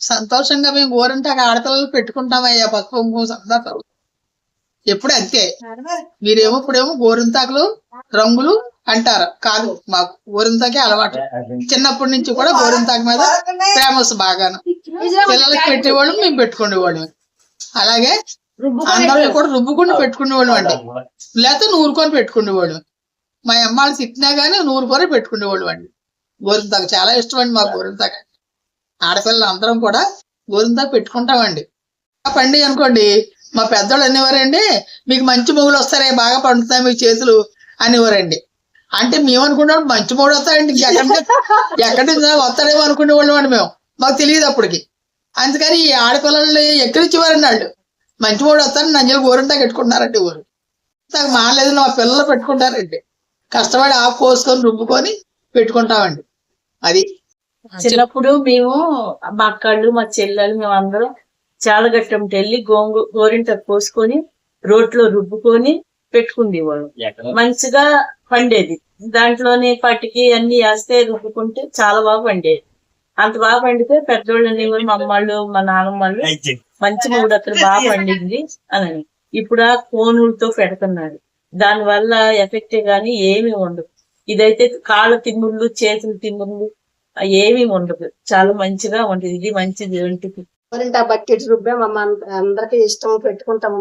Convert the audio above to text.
సంతోషంగా మేము గోరంటాక ఆడపిల్లలు పెట్టుకుంటామయ్యా పసుపు కుంకుమ సందర్భం ఎప్పుడు అంతే. మీరేమో ఇప్పుడేమో గోరింతాకులు రంగులు అంటారు. కాదు మాకు గోరింతాకే అలవాటు. చిన్నప్పటి నుంచి కూడా గోరింతాకు మీద ఫేమస్ బాగాను. పిల్లలకి పెట్టేవాళ్ళు మేము పెట్టుకునేవాళ్ళు. అలాగే అందరూ కూడా రుబ్బుకుండా పెట్టుకునేవాళ్ళు అండి. లేకపోతే నూరుకొని పెట్టుకునేవాళ్ళు. మా అమ్మాళ్ళు తిట్టినా గానీ నూరుకొని పెట్టుకునేవాళ్ళు అండి. గోరింతాకు చాలా ఇష్టం అండి మాకు గోరింతాకు. ఆడపిల్లలు అందరం కూడా గోరింతా పెట్టుకుంటామండి. ఆ అనుకోండి మా పెద్దోళ్ళు అనేవారండి మీకు మంచి మొగులు వస్తారే బాగా పండుతాయి మీ చేతులు అనేవారండి. అంటే మేము అనుకున్నాం మంచి మొగుడు వస్తాయండి ఎక్కడి నుంచి- ఎక్కడి నుంచి వస్తారేమో అనుకునేవాళ్ళం మేము. మాకు తెలియదు అప్పటికి. అందుకని ఈ ఆడపిల్లల్ని ఎక్కిరించేవారండి వాళ్ళు. మంచి మొగుడు వస్తారని నంజలు గోరంతా పెట్టుకుంటున్నారండి ఊరు నాకు మాలేదు మా పిల్లలు పెట్టుకుంటారండి. కష్టపడి ఆకు కోసుకొని రుబ్బుకొని పెట్టుకుంటామండి. అది చిన్నప్పుడు మేము మా అక్కళ్ళు మా చెల్లెలు మేము అందరం చాలా గట్టం వెళ్ళి గోంగు గోరింట కోసుకొని రోట్లో రుబ్బుకొని పెట్టుకుండేవాళ్ళం. మంచిగా పండేది. దాంట్లోనే పట్టికి అన్ని వేస్తే రుబ్బుకుంటే చాలా బాగా పండేది. అంత బాగా పండితే పెద్దోళ్ళు అనేవారు మా అమ్మాళ్ళు మా నాన్నమ్మళ్ళు మంచి మూడు అక్కడ బాగా పండింది అని ఇప్పుడు ఆ కోనులతో పెడుతున్నారు. దాని వల్ల ఎఫెక్టే గానీ ఏమీ ఉండదు. ఇదైతే కాళ్ళ తిమ్ముళ్ళు చేతుల తిమ్ముళ్ళు ఏమీ ఉండదు. చాలా మంచిగా ఉంటుంది. ఇది మంచిది. ఒంటికి. మరింత బకెట్ రుబ్బాం అమ్మ అందరికి ఇష్టం పెట్టుకుంటాము.